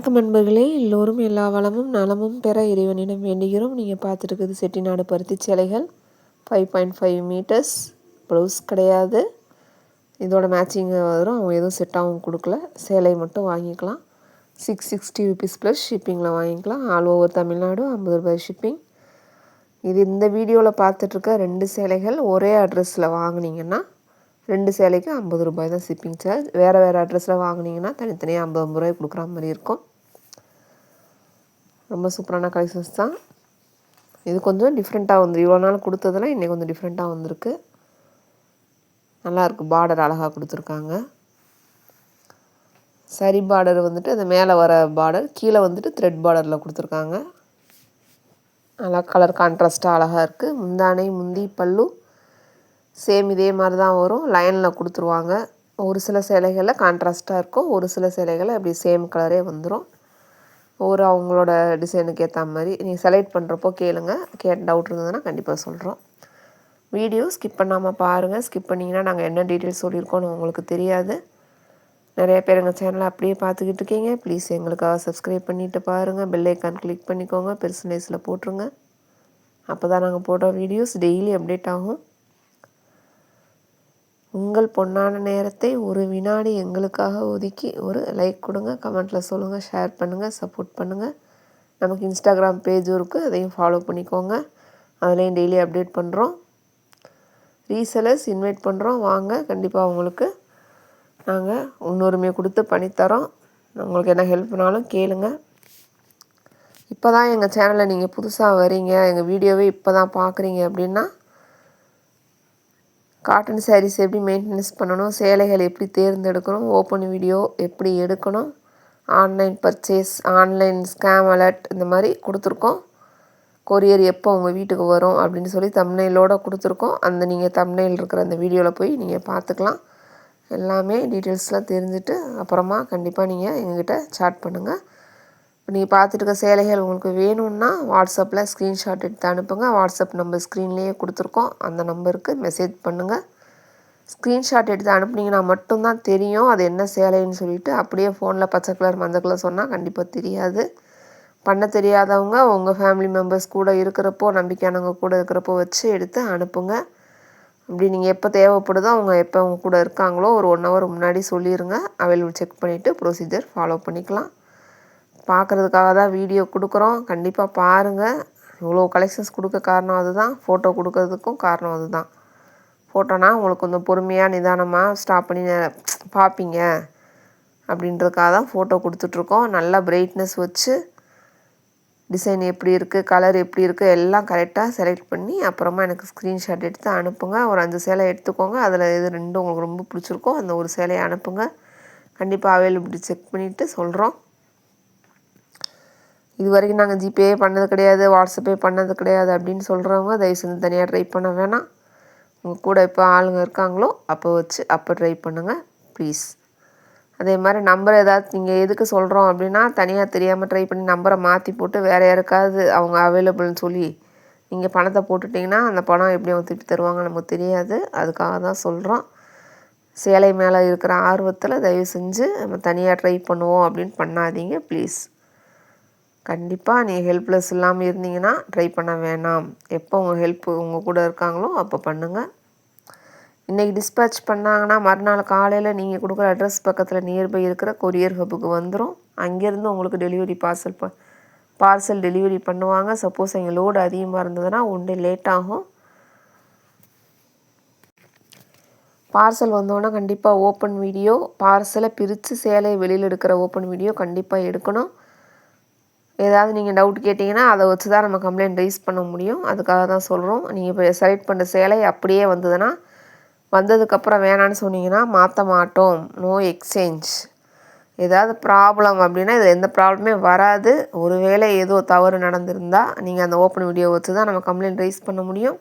வணக்கம் நண்பர்களே. எல்லோரும் எல்லா வளமும் நலமும் பெற இறைவனிடம் வேண்டுகிறோம். நீங்கள் பார்த்துருக்குது செட்டிநாடு பருத்தி சேலைகள். Five point five meters blouse கிடையாது. இதோட மேட்சிங் வரும். அவங்க எதுவும் செட்டாகவும் கொடுக்கல. சேலை மட்டும் வாங்கிக்கலாம். சிக்ஸ் சிக்ஸ்டி ருபீஸ் ப்ளஸ் ஷிப்பிங்கில் வாங்கிக்கலாம். ஆல் ஓவர் தமிழ்நாடு ஐம்பது ரூபாய் ஷிப்பிங் இது இந்த வீடியோவில் பார்த்துட்ருக்க ரெண்டு சேலைகள். ஒரே அட்ரஸில் வாங்கினீங்கன்னா ரெண்டு சேலைக்கு ஐம்பது ரூபாய் தான் ஷிப்பிங் சார்ஜ் வேறு வேறு அட்ரஸில் வாங்கினீங்கன்னா தனித்தனியாக ஐம்பது ஐம்பது ரூபாய் கொடுக்குற மாதிரி இருக்கும். ரொம்ப சூப்பரான கலெக்ஷன்ஸ் தான். இது கொஞ்சம் டிஃப்ரெண்ட்டாக வந்து இவ்வளோ நாள் கொடுத்ததெல்லாம் இன்றைக்கி கொஞ்சம் டிஃப்ரெண்ட்டாக வந்திருக்கு. நல்லாயிருக்கு பார்டர் அழகாக கொடுத்துருக்காங்க. சரி பார்டர் வந்துட்டு அந்த மேலே வர பார்டர் கீழே வந்துட்டு த்ரெட் பார்டரில் கொடுத்துருக்காங்க. நல்லா கலர் கான்ட்ராஸ்ட்டாக அழகாக இருக்குது முந்தானை முந்தி பல்லு சேம் இதே மாதிரி தான் வரும். லைனில் கொடுத்துருவாங்க. ஒரு சில சேலைகளில் கான்ட்ராஸ்ட்டாக இருக்கும். ஒரு சில சேலைகளில் அப்படி சேம் கலரே வந்துடும் ஒரு அவங்களோட டிசைனுக்கு ஏற்ற மாதிரி நீங்கள் செலக்ட் பண்ணுறப்போ கேளுங்க. கே டவுட் இருந்ததுன்னா கண்டிப்பாக சொல்கிறோம் வீடியோ ஸ்கிப் பண்ணாமல் பாருங்கள் ஸ்கிப் பண்ணிங்கன்னா நாங்கள் என்ன டீட்டெயில்ஸ் சொல்லியிருக்கோன்னு உங்களுக்கு தெரியாது. நிறைய பேர் எங்கள் சேனலை அப்படியே பார்த்துக்கிட்டு இருக்கீங்க. ப்ளீஸ் எங்களுக்காக சப்ஸ்கிரைப் பண்ணிவிட்டு பாருங்கள் பெல் ஐக்கான் கிளிக் பண்ணிக்கோங்க. பெர்சனைஸில் போட்டுருங்க. அப்போ தான் நாங்கள் போடுற வீடியோஸ் டெய்லி அப்டேட் ஆகும். உங்கள் பொன்னான நேரத்தை ஒரு வினாடி எங்களுக்காக ஒதுக்கி ஒரு லைக் கொடுங்க. கமெண்ட்டில் சொல்லுங்கள் ஷேர் பண்ணுங்கள் சப்போர்ட் பண்ணுங்கள் நமக்கு இன்ஸ்டாகிராம் பேஜும் இருக்குது அதையும் ஃபாலோ பண்ணிக்கோங்க. அதுலேயும் டெய்லி அப்டேட் பண்ணுறோம் ரீசெலர்ஸ் இன்வைட் பண்ணுறோம் வாங்க கண்டிப்பாக உங்களுக்கு நாங்கள் முன்னுரிமை கொடுத்து பண்ணித்தரோம். உங்களுக்கு என்ன ஹெல்ப்னாலும் கேளுங்க. இப்போ தான் எங்கள் சேனலில் நீங்கள் புதுசாக வரீங்க எங்கள் வீடியோவே இப்போ தான் பார்க்குறீங்க அப்படின்னா காட்டன் சாரீஸ் எப்படி மெயின்டெனன்ஸ் பண்ணணும் சேலைகள் எப்படி தேர்ந்தெடுக்கணும் ஓப்பன் வீடியோ எப்படி எடுக்கணும் online purchase online scam alert இந்த மாதிரி கொடுத்துருக்கோம். கொரியர் எப்போ உங்கள் வீட்டுக்கு வரும் அப்படின்னு சொல்லி தம்னைலோடு கொடுத்துருக்கோம். அந்த நீங்கள் தம்னையில் இருக்கிற அந்த வீடியோவில் போய் நீங்கள் பார்த்துக்கலாம். எல்லாமே டீட்டெயில்ஸ்லாம் தெரிஞ்சுட்டு அப்புறமா கண்டிப்பாக நீங்கள் எங்ககிட்ட சாட் பண்ணுங்கள் நீங்கள் பார்த்துட்டு இருக்க சேலைகள் உங்களுக்கு வேணும்னா வாட்ஸ்அப்பில் ஸ்க்ரீன்ஷாட் எடுத்து அனுப்புங்க. வாட்ஸ்அப் நம்பர் ஸ்க்ரீன்லேயே கொடுத்துருக்கோம். அந்த நம்பருக்கு மெசேஜ் பண்ணுங்கள் ஸ்க்ரீன்ஷாட் எடுத்து அனுப்புனீங்கன்னா மட்டும்தான் தெரியும் அது என்ன சேலைன்னு சொல்லிட்டு. அப்படியே ஃபோனில் பச்சை கலர் மஞ்சள் கலர் சொன்னால் கண்டிப்பாக தெரியாது. பண்ண தெரியாதவங்க உங்கள் ஃபேமிலி மெம்பர்ஸ் கூட இருக்கிறப்போ நம்பிக்கையானவங்க கூட இருக்கிறப்போ வச்சு எடுத்து அனுப்புங்க. அப்படி நீங்கள் எப்போ தேவைப்படுதோ அவங்க எப்போ அவங்க கூட இருக்காங்களோ ஒரு ஒன் ஹவர் முன்னாடி சொல்லிடுங்க அவைலபிள் செக் பண்ணிவிட்டு ப்ரொசீஜர் ஃபாலோ பண்ணிக்கலாம். பார்க்குறதுக்காக தான் வீடியோ கொடுக்குறோம். கண்டிப்பாக பாருங்கள் இவ்வளோ கலெக்ஷன்ஸ் கொடுக்க காரணம் அதுதான். ஃபோட்டோ கொடுக்கறதுக்கும் காரணம் அதுதான். ஃபோட்டோனா உங்களுக்கு கொஞ்சம் பொறுமையாக நிதானமாக ஸ்டாப் பண்ணி பார்ப்பீங்க அப்படின்றதுக்காக தான் ஃபோட்டோ கொடுத்துட்ருக்கோம். நல்லா பிரைட்னஸ் வச்சு டிசைன் எப்படி இருக்குது கலர் எப்படி இருக்குது எல்லாம் கரெக்டாக செலக்ட் பண்ணி அப்புறமா எனக்கு ஸ்க்ரீன்ஷாட் எடுத்து அனுப்புங்க. ஒரு அஞ்சு சேலை எடுத்துக்கோங்க. அதில் எது ரெண்டும் உங்களுக்கு ரொம்ப பிடிச்சிருக்கோ அந்த ஒரு சேலையை அனுப்புங்க. கண்டிப்பாக அவைலபிலிட்டி செக் பண்ணிவிட்டு சொல்கிறோம் இது வரைக்கும் நாங்கள் ஜிபே பண்ணது கிடையாது வாட்ஸ்அப்பே பண்ணது கிடையாது அப்படின்னு சொல்கிறவங்க தயவு செஞ்சு தனியாக ட்ரை பண்ண வேணாம். உங்கள் கூட இப்போ ஆளுங்க இருக்காங்களோ அப்போ வச்சு அப்போ ட்ரை பண்ணுங்கள் ப்ளீஸ் அதே மாதிரி நம்பர் ஏதாவது நீங்கள் எதுக்கு சொல்கிறோம் அப்படின்னா தனியாக தெரியாமல் ட்ரை பண்ணி நம்பரை மாற்றி போட்டு வேறு யாருக்காவது அவங்க அவைலபிள்னு சொல்லி நீங்கள் பணத்தை போட்டுட்டிங்கன்னா அந்த பணம் எப்படி அவங்க திருப்பி தருவாங்க நமக்கு தெரியாது. அதுக்காக தான் சொல்கிறோம் சேலை மேலே இருக்கிற ஆர்வத்தில் தயவு செஞ்சு நம்ம தனியாக ட்ரை பண்ணுவோம் அப்படின்னு பண்ணாதீங்க ப்ளீஸ் கண்டிப்பாக நீங்கள் ஹெல்ப்லெஸ் இல்லாமல் இருந்தீங்கன்னா ட்ரை பண்ண வேணாம். எப்போ உங்கள் ஹெல்ப் உங்கள் கூட இருக்காங்களோ அப்போ பண்ணுங்கள் இன்றைக்கி டிஸ்பேச் பண்ணாங்கன்னா மறுநாள் காலையில் நீங்கள் கொடுக்குற அட்ரஸ் பக்கத்தில் நியர்பை இருக்கிற கொரியர் ஹப்புக்கு வந்துடும் அங்கேருந்து உங்களுக்கு டெலிவரி பார்சல் ப பார்சல் டெலிவரி பண்ணுவாங்க. சப்போஸ் எங்கள் லோடு அதிகமாக இருந்ததுன்னா ஒன்று லேட் ஆகும். பார்சல் வந்தோன்னா கண்டிப்பாக ஓப்பன் வீடியோ பார்சலை பிரித்து சேலை வெளியில் எடுக்கிற ஓப்பன் வீடியோ கண்டிப்பாக எடுக்கணும். ஏதாவது நீங்கள் டவுட் கேட்டிங்கன்னா அதை வச்சு தான் நம்ம கம்ப்ளைண்ட் ரைஸ் பண்ண முடியும். அதுக்காக தான் சொல்கிறோம் நீங்கள் இப்போ செலக்ட் பண்ணுற சேலை அப்படியே வந்ததுன்னா வந்ததுக்கப்புறம் வேணான்னு சொன்னீங்கன்னா மாற்ற மாட்டோம். நோ எக்ஸ்சேஞ்ச் ஏதாவது ப்ராப்ளம் அப்படின்னா இது எந்த ப்ராப்ளமே வராது. ஒருவேளை ஏதோ தவறு நடந்திருந்தால் நீங்கள் அந்த ஓப்பன் வீடியோ வச்சு தான் நம்ம கம்ப்ளைண்ட் ரைஸ் பண்ண முடியும்.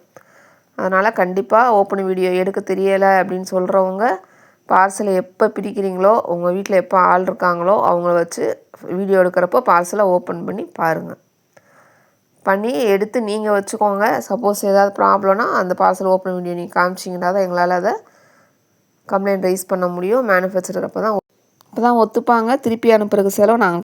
அதனால் கண்டிப்பாக ஓப்பன் வீடியோ எடுக்க தெரியலை அப்படின்னு சொல்கிறவங்க பார்சலை எப்போ பிரிக்கிறீங்களோ உங்கள் வீட்டில் எப்போ ஆள் இருக்காங்களோ அவங்கள வச்சு வீடியோ எடுக்கிறப்போ பார்சலை ஓப்பன் பண்ணி பாருங்கள் பண்ணி எடுத்து நீங்கள் வச்சுக்கோங்க. சப்போஸ் ஏதாவது ப்ராப்ளம்னா அந்த பார்சல் ஓப்பன் வீடியோ நீங்கள் காமிச்சிங்கன்னா தான் எங்களால் அதை கம்ப்ளைண்ட் ரைஸ் பண்ண முடியும். மேனுஃபேக்சரர் அப்போ தான் அப்போ தான் ஒத்துப்பாங்க. திருப்பி அனுப்புறதுக்கு செலவு நாங்கள்